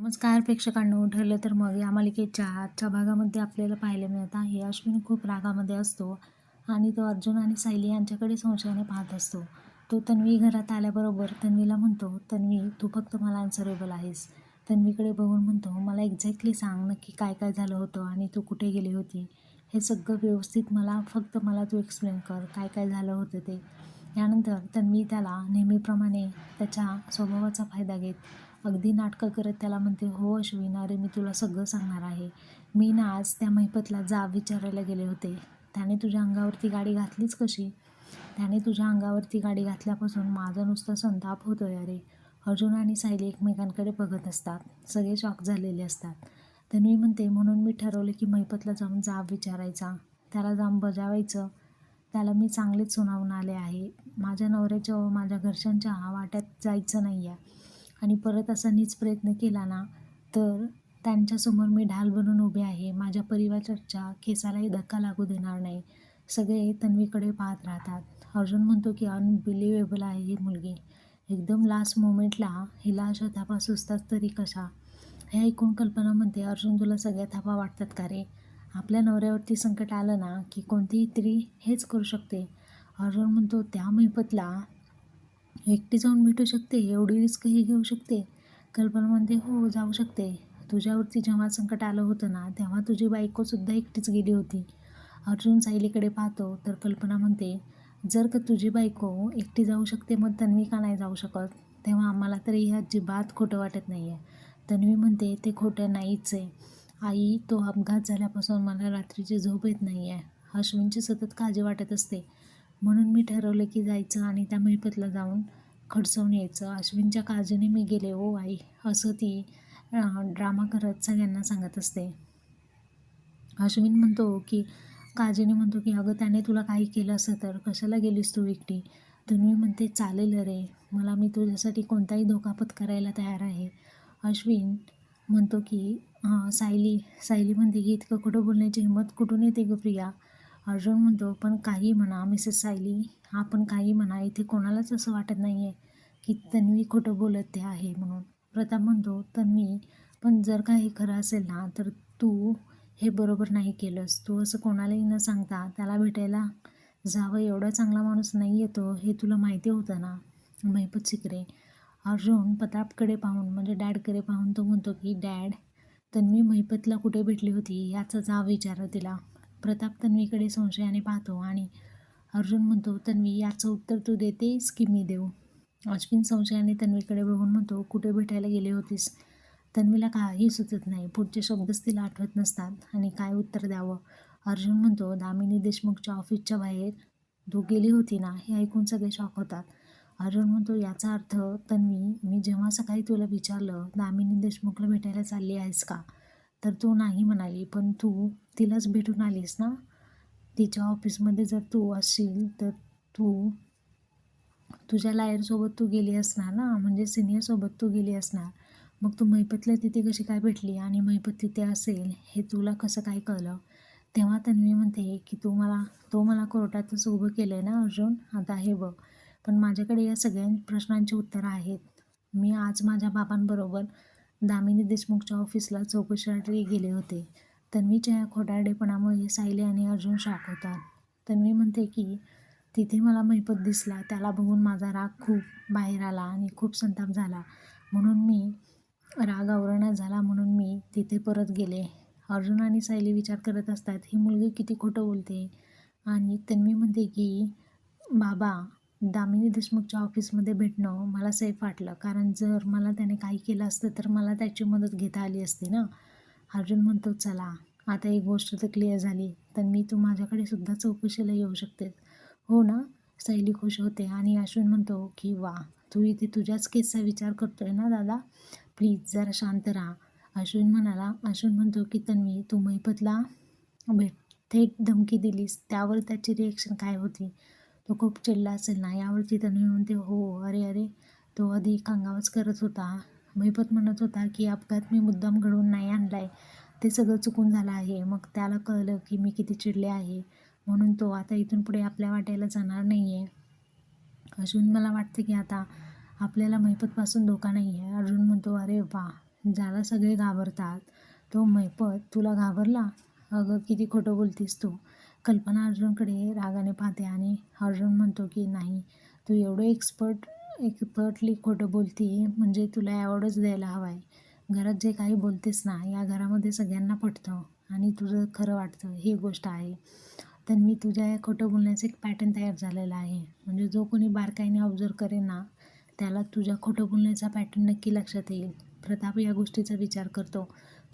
नमस्कार प्रेक्षकांनो ठरलं तर मग या मालिकेच्या आजच्या भागामध्ये आपल्याला पाहायला मिळत आहे अश्विन खूप रागामध्ये असतो आणि तो अर्जुन आणि सायली यांच्याकडे संशयाने पाहत असतो. तो तन्वी घरात आल्याबरोबर तन्वीला म्हणतो तन्वी तू फक्त मला आन्सरेबल आहेस. तन्वीकडे बघून म्हणतो मला एक्झॅक्टली सांग नक्की काय काय झालं होतं आणि तू कुठे गेली होती? हे सगळं व्यवस्थित मला फक्त मला तू एक्सप्लेन कर काय काय झालं होतं ते. यानंतर तन्वी त्याला नेहमीप्रमाणे त्याच्या स्वभावाचा फायदा घेत अगदी नाटकं करत त्याला म्हणते हो अश्विन अरे मी तुला सगळं सांगणार आहे. मी ना आज त्या महिपतला जाब विचारायला गेले होते. त्याने तुझ्या अंगावरती गाडी घातलीच कशी? त्याने तुझ्या अंगावरती गाडी घातल्यापासून माझा नुसता संताप होतोय अरे. अर्जुन आणि सायली एकमेकांकडे बघत असतात. सगळे शॉक झालेले असतात. तन्वी म्हणते म्हणून मी ठरवले की महिपतला जाऊन जाब विचारायचा. त्याला जाऊन बजावायचं. त्याला मी चांगलेच सुनावून आले आहे. माझ्या नवऱ्याच्या व माझ्या घरच्यांच्या वाट्यात जायचं नाही आहे आणि परत असा नीच प्रयत्न केला ना तर त्यांच्यासमोर मी ढाल बनून उभे आहे. माझ्या परिवाराच्या केसालाही धक्का लागू देणार नाही. सगळे तन्वीकडे पाहत राहतात. अर्जुन म्हणतो की अनबिलिव्हेबल आहे ही मुलगी. एकदम लास्ट मोमेंटला हिला अशा थापा सुचतात तरी कशा? हे ऐकून कल्पना म्हणते अर्जुन तुला सगळ्या थापा वाटतात का रे? आपल्या नवऱ्यावरती संकट आलं ना की कोणतीही स्त्री हेच करू शकते. अर्जुन म्हणतो त्या मैफतला एकटी जाऊन भेटू शकते एवढी रिस्कही घेऊ शकते. कल्पना म्हणते हो जाऊ शकते. तुझ्यावरती जेव्हा संकट आलं होतं ना तेव्हा तुझी बायकोसुद्धा एकटीच गेली होती. अर्जुन सायलीकडे पाहतो तर कल्पना म्हणते जर का तुझी बायको एकटी जाऊ शकते मग तन्वी का नाही जाऊ शकत? तेव्हा आम्हाला तरी हे अजिबात खोटं वाटत नाही आहे तन्वी म्हणते ते खोटं नाहीच आहे. आई तो अपघात झाल्यापासून मला रात्रीची झोप येत नाही आहे अश्विनची सतत काळजी वाटत असते. म्हणून मी ठरवलं की जायचं आणि त्या महिपतला जाऊन खडसवून यायचं. अश्विनच्या काळजीने मी गेले. ओ आई असं ती ड्रामा करत सगळ्यांना सांगत असते. अश्विन म्हणतो की काजीने म्हणतो की अगं त्याने तुला काही केलं असं तर कशाला गेलीस तू एकटी? तन्वी म्हणते चालेल रे. मला मी तुझ्यासाठी कोणताही धोका पत्करायला तयार आहे. अश्विन म्हणतो की सायली सायली म्हणते की इतकं कुठं बोलण्याची हिंमत कुठून येते गं प्रिया? अर्जुन म्हणतो पण काही म्हणा मिसेस सायली. आपण काही म्हणा इथे कोणालाच असं वाटत नाही आहे की तन्वी खोटं बोलत ते आहे म्हणून. प्रताप म्हणतो तन्वी पण जर का हे खरं असेल ना तर तू हे बरोबर नाही केलंस. तू असं कोणालाही न सांगता त्याला भेटायला जावं. एवढा चांगला माणूस नाही येतो हे तुला माहिती होतं ना? महिपत सिकरे. अर्जुन प्रतापकडे पाहून म्हणजे डॅडकडे पाहून तो म्हणतो की डॅड तन्वी महिपतला कुठे भेटली होती? याचा जा विचार तिला. प्रताप तन्वीकडे संशयाने पाहतो आणि अर्जुन म्हणतो तन्वी याचं उत्तर तू देतेस की मी देऊ? अश्विन संशयाने तन्वीकडे बघून म्हणतो कुठे भेटायला गेले होतीस? तन्वीला काही सुचत नाही. पुढचे शब्दच तिला आठवत नसतात आणि काय उत्तर द्यावं? अर्जुन म्हणतो दामिनी देशमुखच्या ऑफिसच्या बाहेर तू गेली होती ना हे ऐकून सगळे शॉक होतात. अर्जुन म्हणतो याचा अर्थ तन्वी मी जेव्हा सकाळी तुला विचारलं दामिनी देशमुखला भेटायला चालली आहेस का? तर तू नाही म्हणाली पण तू तिलाच भेटून आलीस ना? तिच्या ऑफिसमध्ये जर तू असशील तर तू तुझ्या लायरसोबत तू गेली असणार ना? म्हणजे सिनियरसोबत तू गेली असणार. मग तू मैपतला तिथे कशी काय भेटली आणि मैपत तिथे असेल हे तुला कसं काय कळलं? तेव्हा तन्वी म्हणते की तू मला तो मला कोर्टातच उभं केलं आहे ना अर्जुन? आता हे बघ. पण माझ्याकडे या सगळ्या प्रश्नांची उत्तरं आहेत. मी आज माझ्या बाबांबरोबर दामिनी देशमुखच्या ऑफिसला चौकशीसाठी गेले होते. तन्वीच्या या खोटारडेपणामुळे सायली आणि अर्जुन शॉक होतात. तन्वी म्हणते की तिथे मला महिपत दिसला. त्याला बघून माझा राग खूप बाहेर आला आणि खूप संताप झाला. म्हणून मी राग आवरणा झाला. म्हणून मी तिथे परत गेले. अर्जुन आणि सायली विचार करत असतात ही मुलगी किती खोटं बोलते? आणि तन्वी म्हणते की बाबा दामिनी देशमुखच्या ऑफिसमध्ये भेटणं मला सेफ वाटलं. कारण जर मला त्याने काही केलं असतं तर मला त्याची मदत घेता आली असती ना. अर्जुन म्हणतो चला आता एक गोष्ट तर क्लिअर झाली तर मी तू माझ्याकडे सुद्धा चौकशीला येऊ शकते हो ना सायली खुश होते आणि अश्विन म्हणतो की वा तू इथे तुझ्याच केसचा विचार करतोय ना दादा? प्लीज जरा शांत राहा. अश्विन म्हणाला अश्विन म्हणतो की तन्वी तू मैपतला भेट थेट धमकी दिलीस त्यावर त्याची रिॲक्शन काय होती? तो खूप चिडला असेल ना यावरती तन्वी म्हणते हो अरे अरे. तो आधी कांगावच करत होता. महिपत म्हणत होता की अपघात मी मुद्दाम घडवून नाही आणला आहे ते सगळं चुकून झालं आहे. मग त्याला कळलं की मी किती चिडले आहे. म्हणून तो आता इथून पुढे आपल्या वाट्याला जाणार नाही आहे अजून मला वाटतं की आता आपल्याला महिपतपासून धोका नाही आहे अर्जुन म्हणतो अरे वा ज्याला सगळे घाबरतात तो मैपत तुला घाबरला? अगं किती खोटं बोलतीस तू. कल्पना अर्जुनकडे रागाने पाहते आणि अर्जुन म्हणतो की नाही तू एवढं एक्सपर्ट एक्सपर्टली खोटं बोलते म्हणजे तुला ॲवॉर्डच द्यायला हवा आहे घरात जे काही बोलतेस ना या घरामध्ये सगळ्यांना पटतं आणि तुझं खरं वाटतं ही गोष्ट आहे. तर मी तुझ्या या खोटं बोलण्याचं एक पॅटर्न तयार झालेला आहे. म्हणजे जो कोणी बारकाईने ऑब्झर्व करेन ना त्याला तुझ्या खोटं बोलण्याचा पॅटर्न नक्की लक्षात येईल. प्रताप या गोष्टीचा विचार करतो.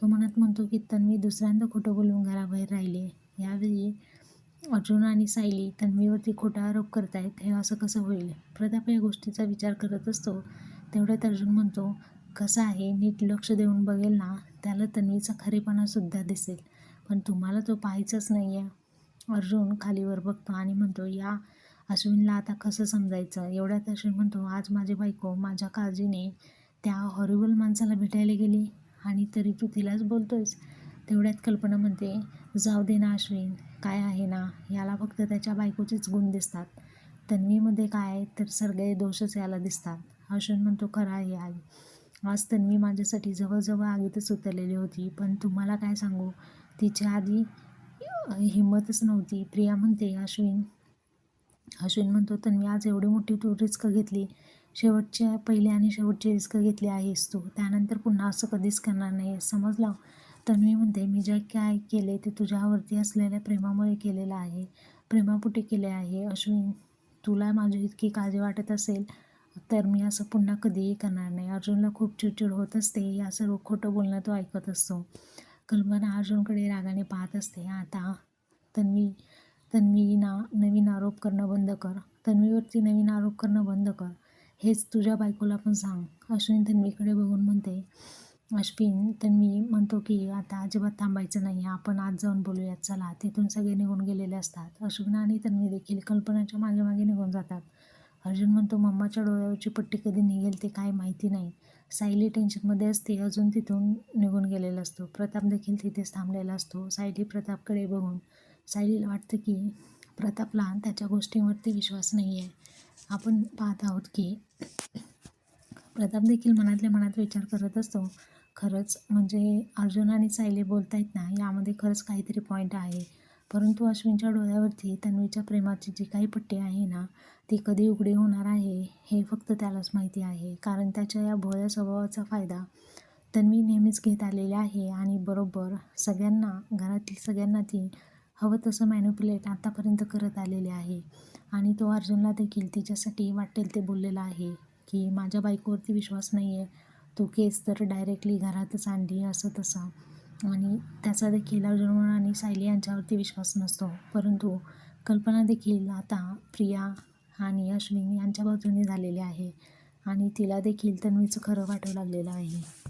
तो मनात म्हणतो की तन्वी दुसऱ्यांदा खोटं बोलून घराबाहेर राहिले. यावेळी अर्जुन आणि सायली तन्वीवरती खोटा आरोप करतायत हे असं कसं होईल? प्रताप या गोष्टीचा विचार करत असतो. तेवढ्यात अर्जुन म्हणतो कसं आहे? नीट लक्ष देऊन बघेल ना त्याला तन्वीचा खरेपणासुद्धा दिसेल. पण तुम्हाला तो पाहायचाच नाही आहे अर्जुन खालीवर बघतो आणि म्हणतो या अश्विनला आता कसं समजायचं? एवढ्यात अश्विन म्हणतो आज माझी बायको माझ्या काळजीने त्या हॉरिबल माणसाला भेटायला गेली आणि तरी तू तिलाच बोलतोयस. तेवढ्यात कल्पना म्हणते जाऊ दे ना अश्विन काय आहे ना याला फक्त त्याच्या बायकोचेच गुण दिसतात. तन्वीमध्ये काय आहे तर सगळे दोषच याला दिसतात. अश्विन म्हणतो खरं आहे आई. आज तन्वी माझ्यासाठी जवळजवळ आगीतच उतरलेली होती. पण तुम्हाला काय सांगू? तिच्या आधी हिंमतच नव्हती. प्रिया म्हणते अश्विन. अश्विन म्हणतो तन्वी आज एवढी मोठी तू रिस्क घेतली. शेवटच्या पहिली आणि शेवटची रिस्क घेतली आहेस तू. त्यानंतर पुन्हा असं कधीच करणार नाही समजलं? तन्वी म्हणते मी जे काय केले ते तुझ्यावरती असलेल्या प्रेमामुळे केलेलं आहे. प्रेमापुटे केले आहे. अश्विन तुला माझी इतकी काळजी वाटत असेल तर मी असं पुन्हा कधीही करणार नाही. अर्जुनला खूप चिडचिड होत असते. या सर्व खोटं बोलणं तो ऐकत असतो. कल्पना अर्जुनकडे रागाने पाहत असते. आता तन्वी तन्वीना नवीन आरोप करणं बंद कर. तन्वीवरती नवीन आरोप करणं बंद कर. हेच तुझ्या बायकोला पण सांग. अश्विन तन्वीकडे बघून म्हणते अश्विन तन्वी म्हणतो की आता अजिबात थांबायचं नाही. आपण आज जाऊन बोलूयात. चला तिथून सगळे निघून गेलेले असतात. अश्विन आणि तन्वी देखील कल्पनाच्या मागे मागे निघून जातात. अर्जुन म्हणतो मम्माच्या डोळ्यावरची पट्टी कधी निघेल ते काय माहिती नाही. सायली टेन्शनमध्ये असते. अजून तिथून निघून गेलेला असतो. प्रताप देखील तिथेच थांबलेला असतो. सायली प्रतापकडे बघून सायलीला वाटतं की प्रतापला त्याच्या गोष्टींवरती विश्वास नाही आहे आपण पाहत आहोत की प्रताप देखील मनातल्या मनात विचार करत असतो. खरंच म्हणजे अर्जुन आणि सायली बोलतायत ना यामध्ये खरंच काहीतरी पॉईंट आहे. परंतु अश्विनच्या डोळ्यावरती तन्वीच्या प्रेमाची जी काही पट्टी आहे ना ती कधी उघडी होणार आहे हे फक्त त्यालाच माहिती आहे. कारण त्याच्या या भोळ्या स्वभावाचा फायदा तन्वी नेहमीच घेत आलेली आहे आणि बरोबर सगळ्यांना घरातील सगळ्यांना ती हवं तसं मॅन्युप्युलेट आतापर्यंत करत आलेले आहे. आणि तो अर्जुनला देखील तिच्यासाठी वाटेल ते बोललेला आहे. की माझ्या बायकोवरती विश्वास नाही आहे तो केस तर डायरेक्टली घरातच आणली असं तसं. आणि त्याचा देखील अर्जुन आणि सायली यांच्यावरती विश्वास नसतो. परंतु कल्पना देखील आता प्रिया आणि अश्विनी यांच्या बाजूने झालेली आहे. आणि तिला देखील तन्वीचं खरं वाटू लागलेलं आहे.